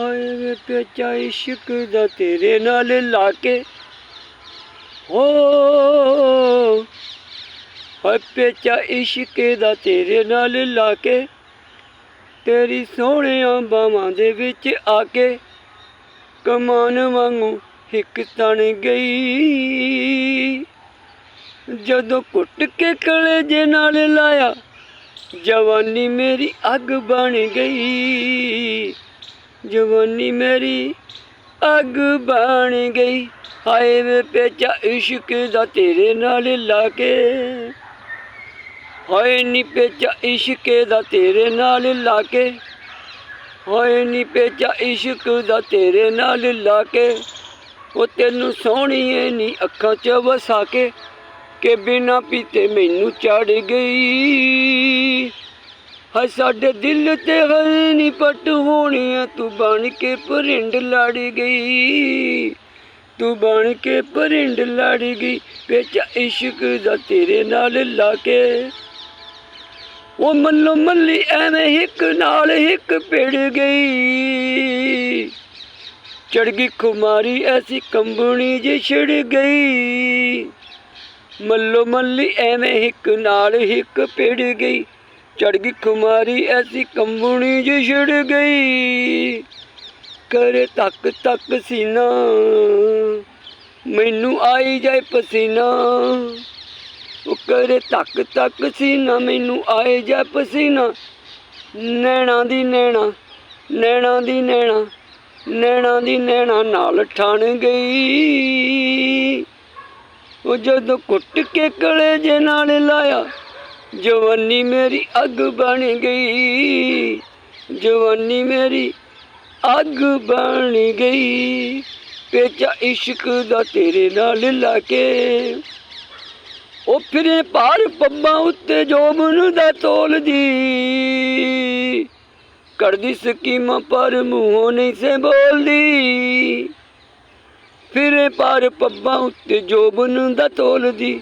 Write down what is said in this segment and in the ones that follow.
ਹਾਏ ਵੇ ਪੇਚਾ ਇਸ਼ਕ ਦਾ ਤੇਰੇ ਨਾਲ ਲਾ ਕੇ ਹੋ, ਹਾਏ ਪੇਚਾ ਇਸ਼ਕ ਦਾ ਤੇਰੇ ਨਾਲ ਲਾ ਕੇ ਤੇਰੀ ਸੋਹਣਿਆਂ ਬਾਵਾਂ ਦੇ ਵਿੱਚ ਆ ਕੇ ਕਮਾਨ ਵਾਂਗੂ ਹਿੱਕ ਤਣ ਗਈ। ਜਦੋਂ ਕੁੱਟ ਕੇ ਕਲੇਜੇ ਨਾਲ ਲਾਇਆ, ਜਵਾਨੀ ਮੇਰੀ ਅੱਗ ਬਣ ਗਈ। ਜਵਾਨੀ ਮੇਰੀ ਅੱਗ ਬਣ ਗਈ। ਹਾਏ ਵੇ ਪੇਚਾ ਇਸ਼ਕ ਦਾ ਤੇਰੇ ਨਾਲ ਲਾ ਕੇ। ਹਾਏ ਨੀ ਪੇਚਾ ਇਸ਼ਕ ਦਾ ਤੇਰੇ ਨਾਲ ਲਾ ਕੇ। ਹਾਏ ਨੀ ਪੇਚਾ ਇਸ਼ਕ ਦਾ ਤੇਰੇ ਨਾਲ ਲਾ ਕੇ। ਉਹ ਤੈਨੂੰ ਸੋਹਣੀਏ ਨੀ ਅੱਖਾਂ 'ਚ ਵਸਾ ਕੇ। ਕਿ ਬਿਨਾ ਪੀਤੇ ਮੈਨੂੰ ਚੜ ਗਈ। ਹਾ ਸਾਡੇ ਦਿਲ ਤੇ ਹੈ ਨੀ ਪਟ ਹੋਣੀ ਐ ਤੂੰ ਬਣ ਕੇ ਪਰਿੰਡ ਲੜ ਗਈ। ਤੂੰ ਬਣ ਕੇ ਪਰਿੰਡ ਲੜ ਗਈ, ਵਿੱਚ ਇਸ਼ਕ ਦਾ ਤੇਰੇ ਨਾਲ ਲਾ ਕੇ। ਉਹ ਮੱਲੋ ਮੱਲੀ ਐਵੇਂ ਇੱਕ ਨਾਲ ਇੱਕ ਪਿੜ ਗਈ। ਚੜ ਗਈ ਖੁਮਾਰੀ ਐਸੀ ਕੰਬਣੀ ਜੇ ਛਿੜ ਗਈ। ਮੱਲੋ ਮੱਲੀ ਐਵੇਂ ਇੱਕ ਨਾਲ ਇੱਕ ਪਿੜ ਗਈ। ਚੜ ਗਈ ਖੁਮਾਰੀ, ਐਸੀ ਕੰਬਣੀ ਜੇ ਛਿੜ ਗਈ। ਕਰੇ ਤੱਕ ਤੱਕ ਸੀਨਾ, ਮੈਨੂੰ ਆਈ ਜਾਏ ਪਸੀਨਾ। ਉਹ ਕਰੇ ਤੱਕ ਤੱਕ ਸੀਨਾ, ਮੈਨੂੰ ਆਏ ਜਾਏ ਪਸੀਨਾ। ਨੈਣਾ ਦੀ ਨੈਣਾ ਨੈਣਾ ਦੀ ਨੈਣਾ ਨੈਣਾ ਦੀ ਨੈਣਾ ਨਾਲ ਠਣ ਗਈ। ਉਹ ਜਦੋਂ ਕੁੱਟ ਕੇ ਕਲੇਜੇ ਨਾਲ ਲਾਇਆ ਜਵਾਨੀ ਮੇਰੀ ਅੱਗ ਬਣ ਗਈ। ਜਵਾਨੀ ਮੇਰੀ ਅੱਗ ਬਣ ਗਈ। ਪੇਚਾ ਇਸ਼ਕ ਦਾ ਤੇਰੇ ਨਾਲ ਲਾ ਕੇ। ਉਹ ਫਿਰੇ ਪਾਰ ਪੱਬਾਂ ਉੱਤੇ ਜੋਬਨ ਦਾ ਤੋਲਦੀ ਕਰਦੀ ਸਕੀਮਾਂ ਪਰ ਮੂੰਹੋਂ ਨਹੀਂ ਸੇ ਬੋਲਦੀ। ਫਿਰੇ ਪਾਰ ਪੱਬਾਂ ਉੱਤੇ ਜੋਬਨ ਦਾ ਤੋਲਦੀ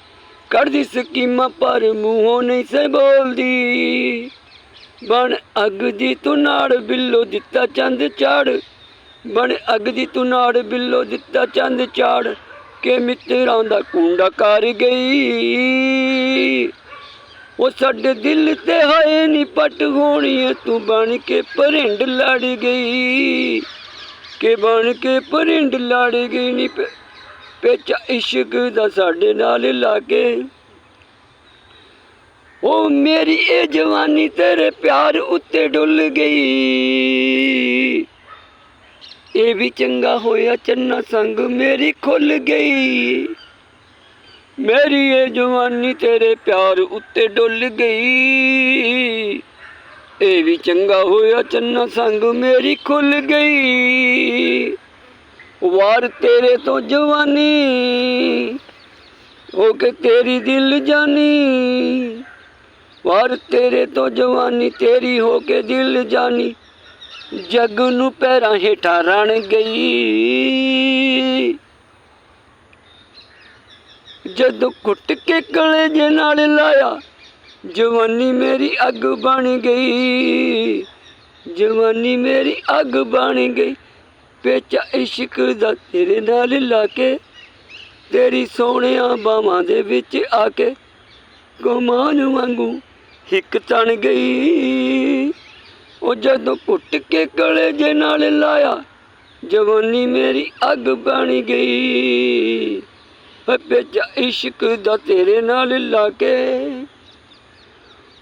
ਕੱਢਦੀ ਸਕੀਮਾਂ, ਪਰ ਮੂੰਹੋਂ ਨਹੀਂ ਸੇ ਬੋਲਦੀ। ਬਣ ਅੱਗ ਦੀ ਤੂੰ ਨਾੜ, ਬਿੱਲੋ ਦਿੱਤਾ ਚੰਦ ਚਾੜ। ਬਣ ਅੱਗ ਦੀ ਤੂੰ ਨਾੜ, ਬਿੱਲੋ ਦਿੱਤਾ ਚੰਦ ਚਾੜ। ਕੇ ਮਿੱਤਰਾਂ ਦਾ ਕੁੰਡਾ ਕਰ ਗਈ। ਉਹ ਸਾਡੇ ਦਿਲ ਤੇ ਹਾਏ ਨਹੀਂ ਪਟ ਹੋਣੀ ਐ, ਤੂੰ ਬਣ ਕੇ ਪਰਿੰਡ ਲੜ ਗਈ। ਕਿ ਬਣ ਕੇ ਪਰਿੰਡ ਲੜ ਗਈ ਨੀ ਪੇ- ਪੇਚਾ ਇਸ਼ਕ ਦਾ ਸਾਡੇ ਨਾਲ ਲਾ ਕੇ ਉਹ ਮੇਰੀ ਇਹ ਜਵਾਨੀ ਤੇਰੇ ਪਿਆਰ ਉੱਤੇ ਡੁੱਲ ਗਈ। ਇਹ ਵੀ ਚੰਗਾ ਹੋਇਆ ਚੰਨਾ ਸੰਗ ਮੇਰੀ ਖੁੱਲ ਗਈ। ਮੇਰੀ ਇਹ ਜਵਾਨੀ ਤੇਰੇ ਪਿਆਰ ਉੱਤੇ ਡੁੱਲ ਗਈ। ਇਹ ਵੀ ਚੰਗਾ ਹੋਇਆ ਚੰਨਾ ਸੰਗ ਮੇਰੀ ਖੁੱਲ ਗਈ। ਵਾਰ ਤੇਰੇ ਤੋਂ ਜਵਾਨੀ, ਹੋ ਕੇ ਤੇਰੀ ਦਿਲ ਜਾਨੀ। ਵਾਰ ਤੇਰੇ ਤੋਂ ਜਵਾਨੀ, ਤੇਰੀ ਹੋ ਕੇ ਦਿਲ ਜਾਨੀ। ਜਗ ਨੂੰ ਪੈਰਾਂ ਹੇਠਾਂ ਰਣ ਗਈ। ਜਦੋਂ ਕੁੱਟ ਕੇ ਕਲੇਜੇ ਨਾਲ ਲਾਇਆ, ਜਵਾਨੀ ਮੇਰੀ ਅੱਗ ਬਣ ਗਈ। ਜਵਾਨੀ ਮੇਰੀ ਅੱਗ ਬਣ ਗਈ। ਪੇਚਾ ਇਸ਼ਕ ਦਾ ਤੇਰੇ ਨਾਲ ਲਾ ਕੇ ਤੇਰੀ ਸੋਹਣਿਆਂ ਬਾਵਾਂ ਦੇ ਵਿੱਚ ਆ ਕੇ ਗੁਮਾਨ ਵਾਂਗੂ ਹਿੱਕ ਤਣ ਗਈ। ਉਹ ਜਦੋਂ ਕੁੱਟ ਕੇ ਕਲੇਜੇ ਨਾਲ ਲਾਇਆ, ਜਵਾਨੀ ਮੇਰੀ ਅੱਗ ਬਣ ਗਈ। ਵੇ ਇਸ਼ਕ ਦਾ ਤੇਰੇ ਨਾਲ ਲਾ ਕੇ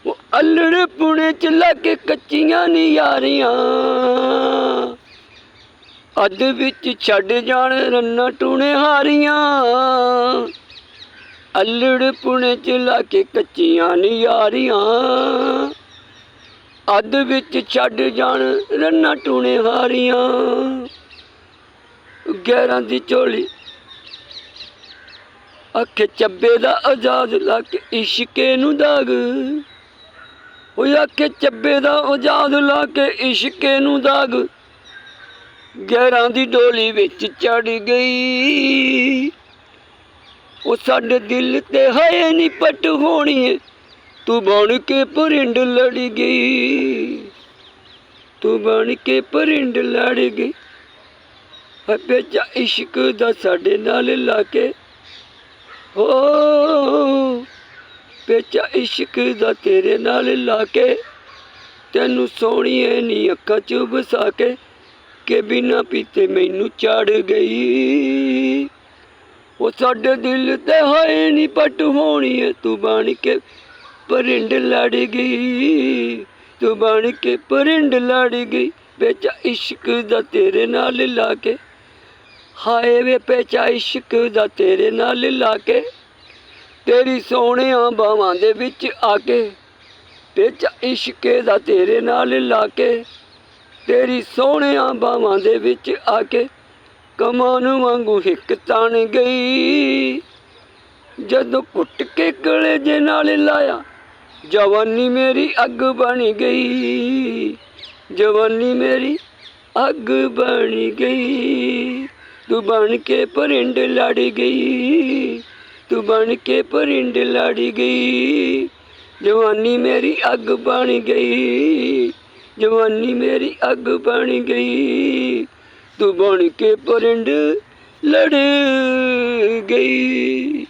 ਉਹ ਅਲੜ ਪੁਣੇ ਚ ਲਾ ਕੇ ਕੱਚੀਆਂ ਨੀ ਯਾਰੀਆਂ ਅੱਧ ਵਿੱਚ ਛੱਡ ਜਾਣ ਰੰਨਾ ਟੂਣੇ ਹਾਰੀਆਂ। ਅਲੜ ਪੁਣੇ ਚ ਲਾ ਕੇ ਕੱਚੀਆਂ ਨੀ ਯਾਰੀਆਂ ਅੱਧ ਵਿੱਚ ਛੱਡ ਜਾਣ ਰੰਨਾ ਟੂਣੇ ਹਾਰੀਆਂ। ਗੈਰਾਂ ਦੀ ਝੋਲੀ ਅੱਖੇ ਚੱਬੇ ਦਾ ਆਜ਼ਾਦ ਲਾ ਕੇ ਇਸ਼ਕੇ ਨੂੰ ਦਾਗ। ਉਹ ਅੱਖੇ ਚੱਬੇ ਦਾ ਆਜ਼ਾਦ ਲਾ ਕੇ ਇਸ਼ਕੇ ਨੂੰ ਦਾਗ। ਗਹਿਰਾਂ ਦੀ ਡੋਲੀ ਵਿੱਚ ਚੜ ਗਈ। ਉਹ ਸਾਡੇ ਦਿਲ ਤੇ ਹਾਏ ਨੀ ਪਟ ਹੋਣੀ ਏ। ਤੂੰ ਬਣ ਕੇ ਪਰਿੰਡ ਲੜ ਗਈ। ਤੂੰ ਬਣ ਕੇ ਪਰਿੰਡ ਲੜ ਗਈ। ਹੈ ਪੇਚਾ ਇਸ਼ਕ ਦਾ ਸਾਡੇ ਨਾਲ ਲਾ ਕੇ ਹੋ ਪੇਚਾ ਇਸ਼ਕ ਦਾ ਤੇਰੇ ਨਾਲ ਲਾ ਕੇ ਤੈਨੂੰ ਸੋਹਣੀਏ ਨੀ ਅੱਖਾਂ ਚ ਵਸਾ ਕੇ। ਕਿ ਬਿਨਾ ਪੀਤੇ ਮੈਨੂੰ ਚੜ ਗਈ। ਉਹ ਸਾਡੇ ਦਿਲ ਤੇ ਹੋਏ ਨਹੀਂ ਪਟ ਹੋਣੀ ਏ ਤੂੰ ਬਣ ਕੇ ਪਰਿੰਡ ਲੜ ਗਈ। ਤੂੰ ਬਣ ਕੇ ਪਰਿੰਡ ਲੜ ਗਈ। ਵਿੱਚ ਇਸ਼ਕ ਦਾ ਤੇਰੇ ਨਾਲ ਲਾ ਕੇ, ਹਾਏ ਵੇ ਪੇਚਾ ਇਸ਼ਕ ਦਾ ਤੇਰੇ ਨਾਲ ਲਾ ਕੇ, ਤੇਰੀ ਸੋਹਣਿਆਂ ਬਾਵਾਂ ਦੇ ਵਿੱਚ ਆ ਕੇ ਵਿੱਚ ਇਸ਼ਕੇ ਦਾ ਤੇਰੇ ਨਾਲ ਲਾ ਕੇ ਤੇਰੀ ਸੋਹਣਿਆਂ ਬਾਵਾਂ ਦੇ ਵਿੱਚ ਆ ਕੇ ਕਮਾਨ ਵਾਂਗੂ ਹਿੱਕ ਤਣ ਗਈ। ਜਦੋਂ ਕੁੱਟ ਕੇ ਕਲੇਜੇ ਨਾਲ ਲਾਇਆ, ਜਵਾਨੀ ਮੇਰੀ ਅੱਗ ਬਣ ਗਈ। ਜਵਾਨੀ ਮੇਰੀ ਅੱਗ ਬਣ ਗਈ। ਤੂੰ ਬਣ ਕੇ ਪਰਿੰਡ ਲੜ ਗਈ। ਤੂੰ ਬਣ ਕੇ ਪਰਿੰਡ ਲੜ ਗਈ। ਜਵਾਨੀ ਮੇਰੀ ਅੱਗ ਬਣ ਗਈ। ਜਵਾਨੀ ਮੇਰੀ ਅੱਗ ਬਣ ਗਈ। ਤੂੰ ਬਣ ਕੇ ਪਰਿੰਡ ਲੜ ਗਈ।